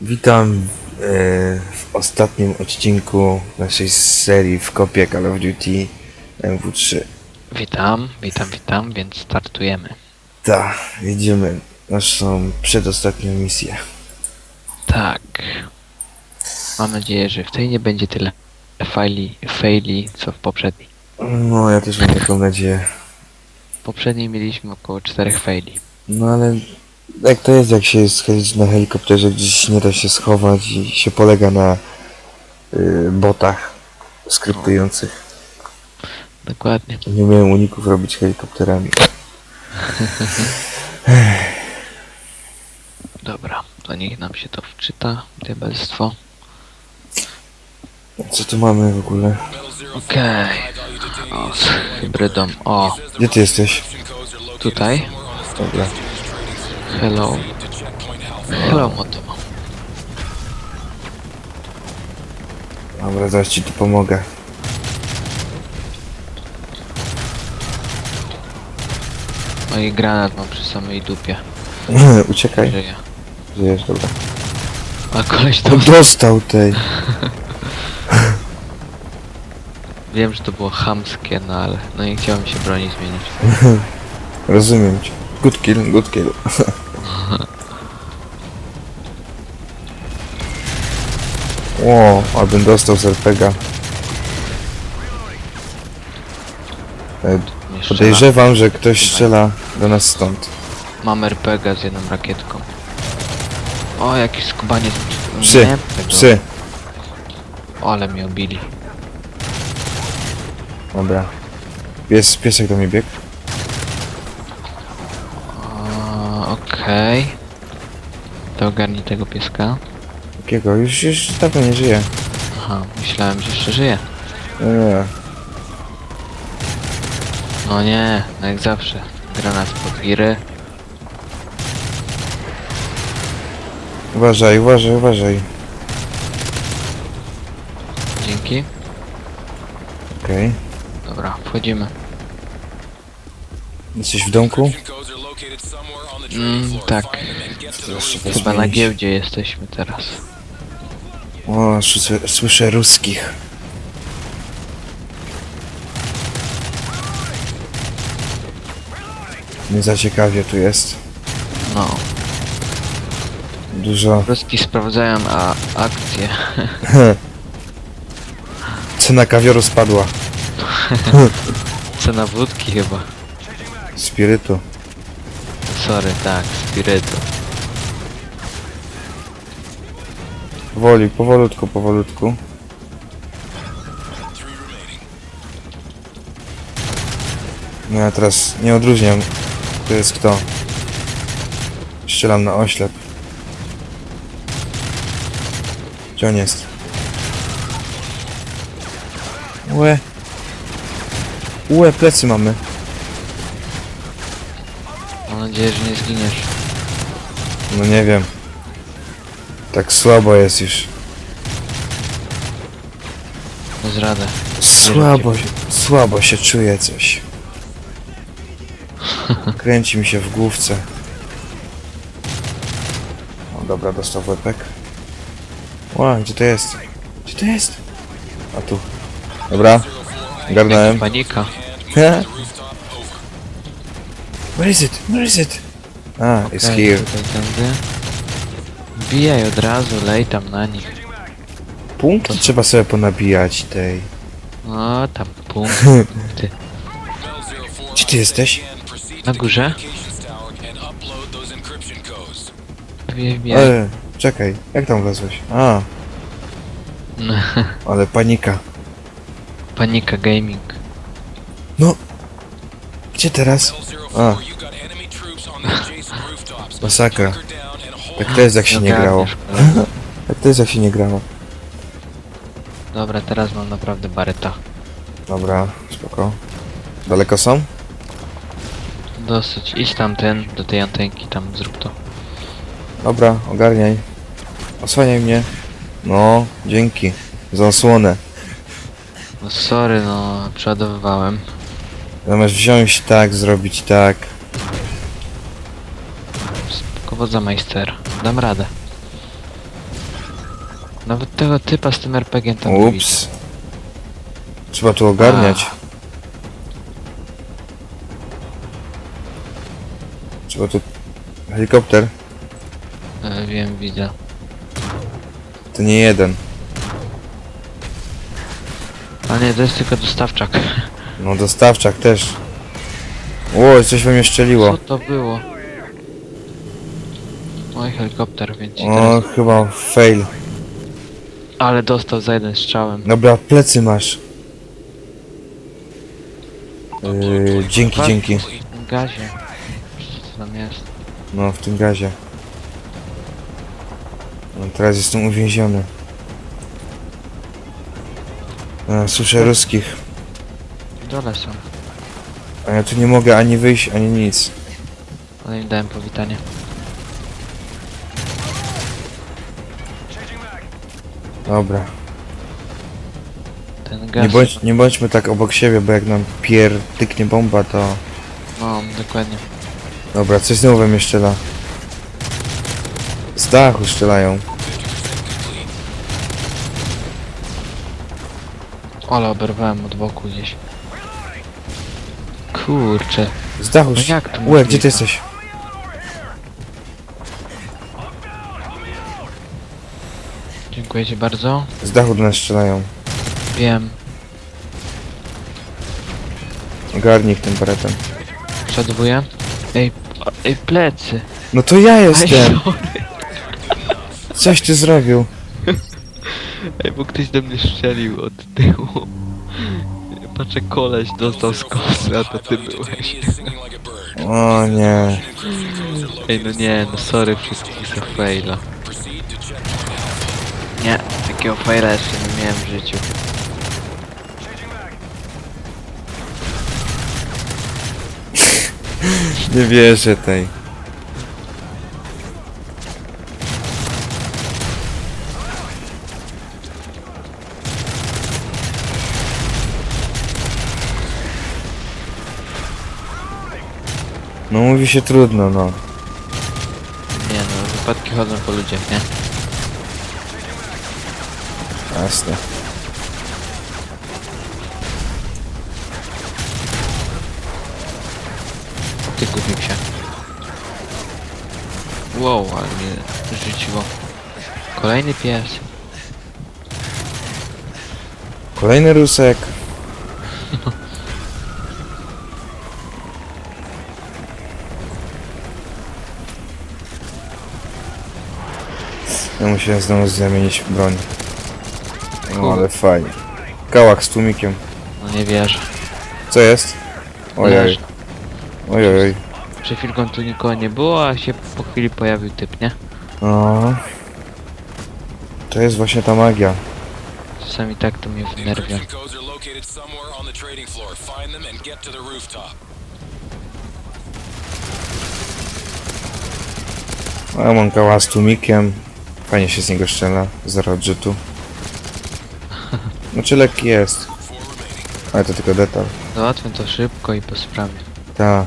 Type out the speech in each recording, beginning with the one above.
Witam e, w ostatnim odcinku naszej serii w kopie Call of Duty MW3. Witam, witam, witam, więc startujemy. Tak, jedziemy naszą przedostatnią misję. Tak. Mam nadzieję, że w tej nie będzie tyle faili, faili, co w poprzedniej. No, ja też mam taką nadzieję. W poprzedniej mieliśmy około czterech faili. No ale jak to jest, jak się jest chodzić na helikopterze, gdzieś nie da się schować i się polega na y, botach skryptujących. Dokładnie. Nie umiem uników robić helikopterami. Dobra, to niech nam się to wczyta, diabelstwo. Co tu mamy w ogóle? Okej. O, z hybrydą. O, Gdzie ty jesteś? tutaj. Dobra. Hello. Hello, moto. Dobra, zaraz ci tu pomogę. No i granat mam przy samej dupie. Uciekaj. Żyję. Żyjesz, dobra. A koleś. To dostał tej. Wiem, że to było chamskie, no ale... No nie chciałem się broni zmienić. Rozumiem cię. Good kill, good kill. Ło, abym dostał z RPG. E, Nie strzela. Podejrzewam, że ktoś strzela do nas stąd. Mam RPG z jedną rakietką. O, jakiś skubaniec. Psy, Nie, tego. psy. O, ale mnie obili. Dobra. Pies, piesek do mnie biegł. O, Okej. To ogarnij tego pieska. Jakiego? Już, już dawno nie żyje. Aha, myślałem, że jeszcze żyje. Nie, nie. No nie, no jak zawsze. Granat pod giry. Uważaj, uważaj, uważaj. Dzięki. Okej. Dobra, wchodzimy. Jesteś w domku? Mm, tak. Chyba na giełdzie jesteśmy teraz. O, słyszę, słyszę ruskich. Nie za ciekawie tu jest. No. Dużo. Ruski sprawdzają a akcję. Cena kawioru spadła. Cena wódki chyba. Spirytu. Sorry, tak, spirytu. Powoli, powolutku, powolutku. No ja teraz nie odróżniam, kto jest kto. Strzelam na oślep. Gdzie on jest? Łe. Łe, plecy mamy. Mam nadzieję, że nie zginiesz. No nie wiem. Tak słabo jest już. Bez radę. Słabo, się- słabo się czuję coś. Kręci mi się w główce. O dobra, dostał łepek. Ła, gdzie to jest? Gdzie to jest? A tu. Dobra, garnąłem. Panika. Where is it? Where is it? A, it's Okej, here. tutaj tędy. Wbijaj od razu, lej tam na nich. Punkty trzeba sobie ponabijać tej. O, tam punkt. Ty. Gdzie ty jesteś? Na górze? Wbijaj, wbijaj. E, czekaj, jak tam wlazłeś? A, ale panika. Panika gaming. No. Gdzie teraz? A. Masakra. Tak to jest jak się nie grało. Ogarniesz, kolego. Tak to jest jak się nie grało. Dobra, teraz mam naprawdę bareta. Dobra, spoko. Daleko są? Dosyć. Idź tam ten, do tej antenki, tam zrób to. Dobra, ogarniaj. Osłaniaj mnie. No, dzięki. Za osłonę. No sorry, no, przeładowywałem. Zamiast wziąć tak, zrobić tak. Spokowodza majster. Dam radę. Nawet tego typa z tym RPG tam nie widzę. Ups. Trzeba tu ogarniać. Trzeba tu... Helikopter? E, wiem, widzę. To nie jeden. A nie, to jest tylko dostawczak. No dostawczak też. Ło, coś we mnie szczeliło. Co to było? Oj, helikopter, więc i O, teraz... chyba fail. Ale dostał za jeden strzałem. Dobra, plecy masz. Yy, dzięki, dzięki. W tym gazie. Co tam jest? No, w tym gazie. No, teraz jestem uwięziony. A, słyszę ruskich. W dole są. A ja tu nie mogę ani wyjść, ani nic. Ale im dałem powitanie. Dobra. Ten gaz... Nie, bądź, nie bądźmy tak obok siebie, bo jak nam pierdyknie bomba, to... No, dokładnie. Dobra, coś znowu strzela. Z dachu strzelają. Ale oberwałem od boku gdzieś. Kurczę. Z dachu No jak to Łe, gdzie ty jesteś? Dziękuję ci bardzo. Z dachu do nas strzelają. Wiem. Ogarnij ich tym baretem. Przeładowuję. Ej, ej, plecy. No to ja Ej, jestem! sorry. Coś ty zrobił. Ej, bo ktoś do mnie strzelił od tyłu. Patrzę, koleś dostał z kosy, a to ty byłeś. O nie. Ej, no nie, no sorry wszystkich za faila. Nie, takiego faila jeszcze nie miałem w życiu. Nie wierzę tej. No mówi się trudno, no. Nie no, wypadki chodzą po ludziach, nie? Jasne. Ty kupił się. Wow, ale mnie rzuciło. Kolejny pies. Kolejny rusek. Ja musiałem znowu zamienić broń. No ale fajnie. Kałak z tłumikiem. No nie wierzę. Co jest? Ojej. Leży. Ojej. Przed chwilką tu nikogo nie było, a się po chwili pojawił typ, nie? No. To jest właśnie ta magia. Czasami tak to mnie wnerwia. Encryption codes are located somewhere on the trading floor. Find them and get to the rooftop. A mam kałak z tłumikiem. Fajnie się z niego strzela. Zero odrzutu. Znaczy lekki jest. Ale to tylko detal. Załatwię to szybko i po sprawie. Ta.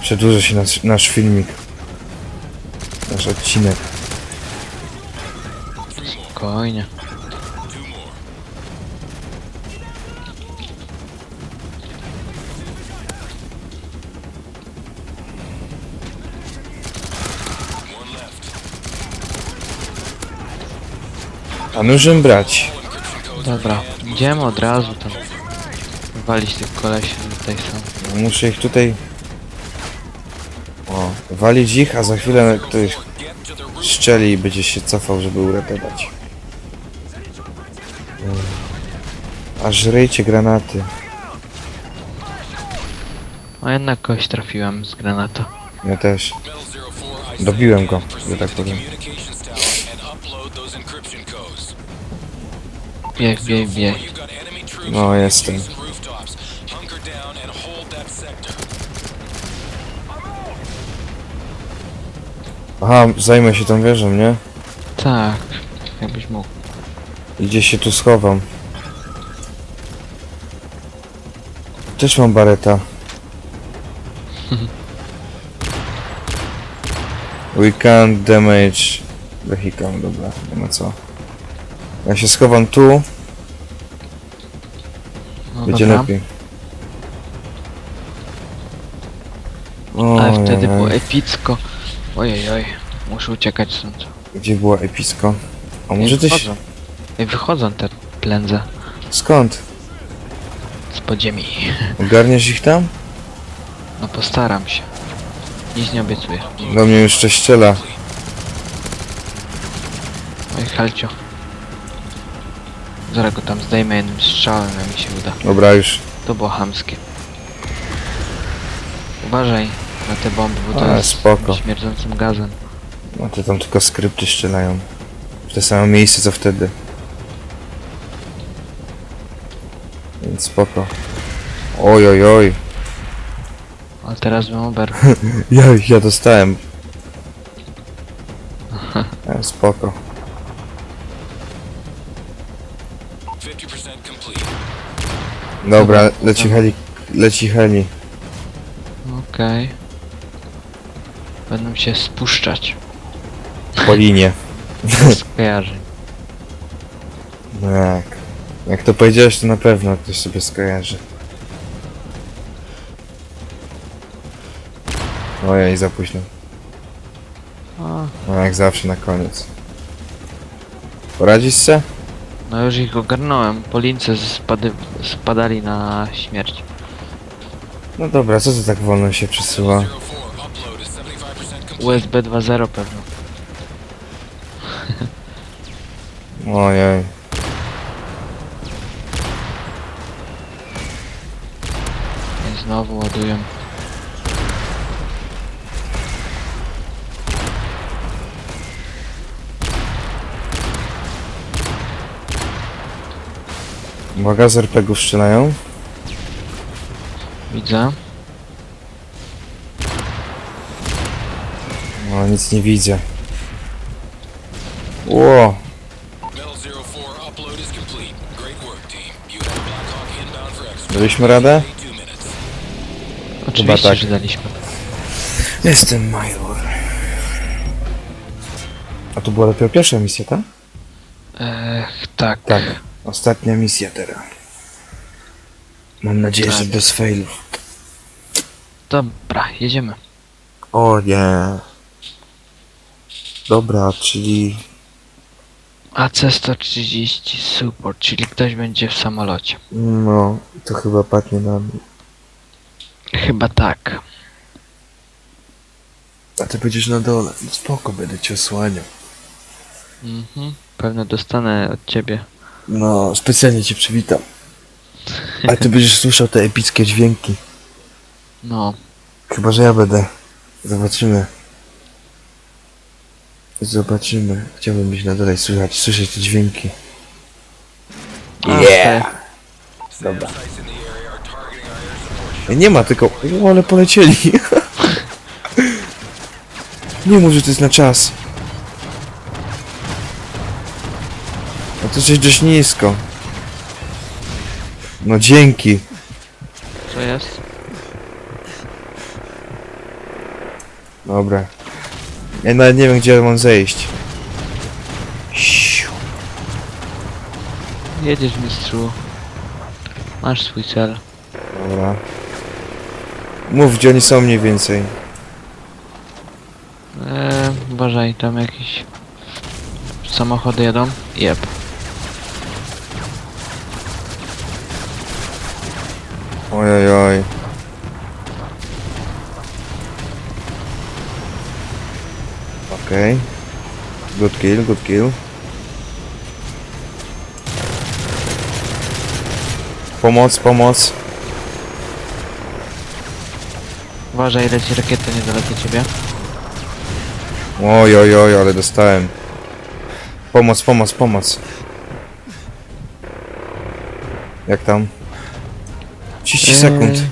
Przedłuży się nasz, nasz filmik. Nasz odcinek. Spokojnie. A nóżem brać. Dobra, idziemy od razu tam. Walić tych kolesi, tutaj są. Muszę ich tutaj... O, walić ich, a za chwilę ktoś strzeli i będzie się cofał, żeby uratować. Aż ryjcie granaty. A jednak kogoś trafiłem z granatu. Ja też. Bell 04 Dobiłem go, że tak powiem. Bieg, bieg, bieg. No, jestem. Aha, zajmę się tą wieżą, nie? tak. Jakbyś mógł. I gdzie się tu schowam? Też mam bareta. We can't damage vehicle, dobra, nie ma co. Ja się schowam tu, No będzie dobra. lepiej. O, Ale wtedy było epicko. Ojej, oj. Muszę uciekać stąd. Gdzie była episko? A Ej, może tyś... wychodzą. Ej, wychodzą te plędze Skąd? z podziemi. Ogarniesz ich tam? No postaram się. Nic nie obiecuję. Do mnie jeszcze ściela. Oj, Halcio. Zaraz go tam zdejmę jednym strzałem, jak mi się uda. Dobra, już. To było chamskie. Uważaj na te bomby, bo to A, jest spoko. śmierdzącym gazem. No to tam tylko skrypty strzelają. W te same miejsce co wtedy. Więc spoko. Oj, oj, oj. Ale teraz bym oberł. Ja, ja dostałem. E, spoko. Dobra, leci heli. Leci heli. Okej. Będą się spuszczać. Po linie. Bez kojarzeń. No jak. Jak to powiedziałeś, to na pewno ktoś sobie skojarzy. Ojej, za późno. O, No jak zawsze na koniec. Poradzisz se? No już ich ogarnąłem. Po lince spady, spadali na śmierć. No dobra, co to tak wolno się przesyła? 04, upload is 75% complete. USB 2.0 pewno. Ojej. I znowu ładują. Uwaga, z RPGów strzelają. Widzę. No, nic nie widzę. Ło, Metal 04, upload is complete. Great work, team. You have a Black Hawk inbound for exfil. daliśmy radę? 2 minutes. Oczywiście, tak. że daliśmy. Jestem major. A to była dopiero pierwsza misja, tak? Ech, tak. Tak. Ostatnia misja teraz. Mam nadzieję, Tak. że bez failów. Dobra, jedziemy. O nie. Dobra, czyli... AC-130 support, czyli ktoś będzie w samolocie. No, to chyba padnie na mnie. Chyba tak. A ty będziesz na dole. No spoko, będę cię osłaniał. Mhm. Pewno dostanę od ciebie. No, specjalnie cię przywitam. Ale ty będziesz słyszał te epickie dźwięki. No, Chyba, że ja będę. Zobaczymy. Zobaczymy. Chciałbym być na dole i słychać, słyszeć te dźwięki. A, Yeah! Dobra. Nie ma, tylko... O, ale polecieli. Nie mów, że to jest na czas. No to coś dość nisko. No dzięki. co jest? Dobra. Ja nawet nie wiem, gdzie mam zejść. Siu. Jedziesz mistrzu. Masz swój cel. Dobra. Mów, gdzie oni są mniej więcej. Eee, uważaj, tam jakieś samochody jadą. Jep. Oj, oj, oj. Okej. Good kill, good kill. Pomoc, pomoc. Uważaj, leci rakieta niedaleko ciebie. Oj, oj, oj, ale dostałem. Pomoc, pomoc, pomoc. Jak tam? 30 sekund. Eee,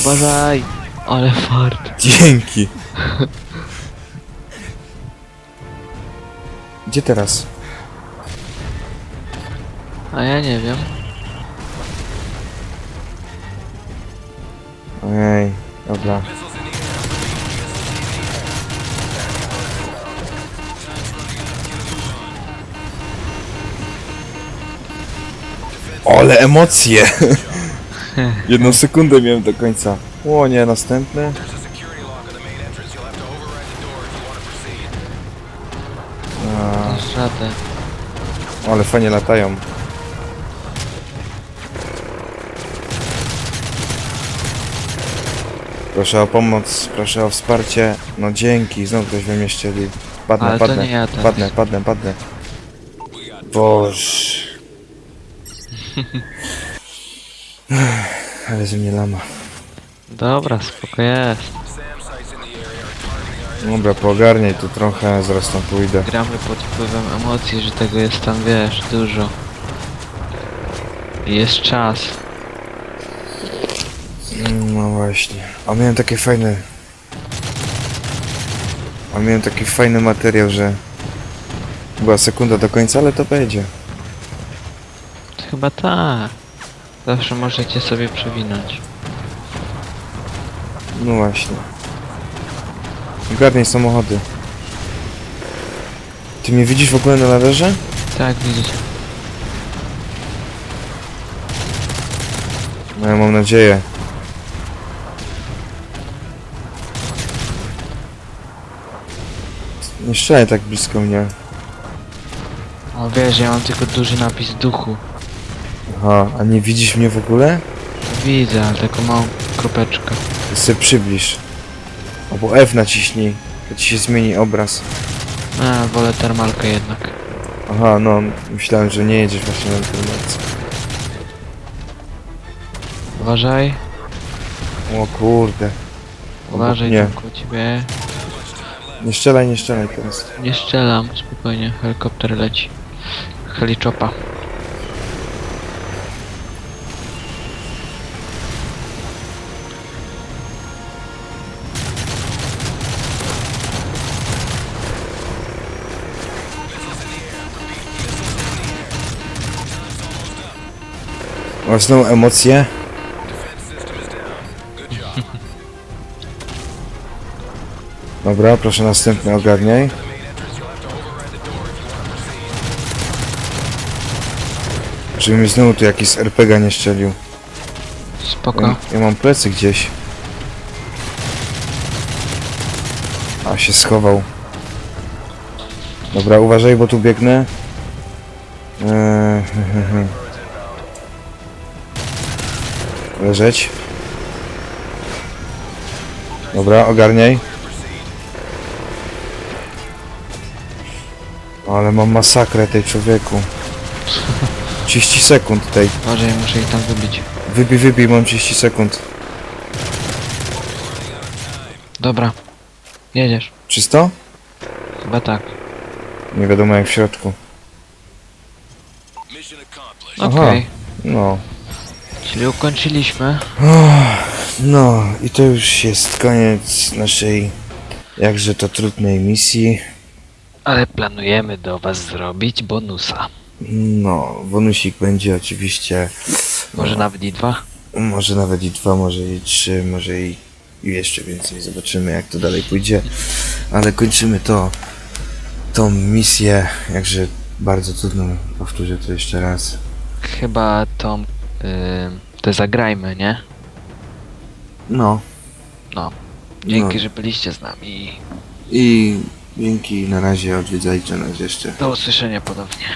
Uważaj! Ale fart. Dzięki. Gdzie teraz? A ja nie wiem. Ojej, dobra. Ale emocje! Jedną sekundę miałem do końca. O nie, następny. Radę. Ale fajnie latają. Proszę o pomoc, proszę o wsparcie. No dzięki, znowu ktoś we mnie ścieli. Padnę, Ale to padnę, nie ja teraz. padnę, padnę, padnę. Boż. Ale ze mnie lama. Dobra, spoko jest. Dobra, poogarniaj tu trochę, zaraz tam pójdę. Gramy pod wpływem emocji, że tego jest tam, wiesz, dużo. Jest czas. No właśnie. A miałem takie fajne... A miałem taki fajny materiał, że... Była sekunda do końca, ale to będzie. Chyba tak. Zawsze możecie sobie przewinąć. No właśnie. Ogarnij samochody. Ty mnie widzisz w ogóle na radarze? Tak, widzicie. No ja mam nadzieję. Nie strzelaj tak blisko mnie. O wiesz, ja mam tylko duży napis duchu. Aha, a nie widzisz mnie w ogóle? Widzę, ale taką małą kropeczkę. Ty se przybliż. Albo F naciśnij. To ci się zmieni obraz. A, wolę termalkę jednak. Aha, no, myślałem, że nie jedziesz właśnie na informacji. Uważaj, O kurde. Uważaj mnie. tam koło ciebie. Nie strzelaj, nie strzelaj teraz. Nie strzelam, spokojnie, helikopter leci. Heliczopa. Znowu emocje. Dobra, proszę następny ogarniaj. Żeby mi znowu tu jakiś RPG nie strzelił. Spoko. Ja, ja mam plecy gdzieś. A się schował. Dobra, uważaj, bo tu biegnę. Eee, Leżeć. Dobra, ogarniaj. Ale mam masakrę tej człowieku. 30 sekund tej. Uważaj, muszę ich tam wybić. Wybij, wybij, mam 30 sekund. Dobra. Jedziesz. Czysto? Chyba tak. Nie wiadomo jak w środku. Okej. No. Czyli ukończyliśmy. No i to już jest koniec naszej jakże to trudnej misji. Ale planujemy do was zrobić bonusa. No, bonusik będzie oczywiście Może nawet i dwa. może nawet i dwa, może i trzy, może i i jeszcze więcej. Zobaczymy jak to dalej pójdzie. Ale kończymy to tą misję, jakże bardzo trudną. Powtórzę to jeszcze raz. Chyba tą... Yy, te zagrajmy, nie? No. No. Dzięki, No. że byliście z nami. I dzięki na razie odwiedzajcie nas jeszcze. Do usłyszenia ponownie.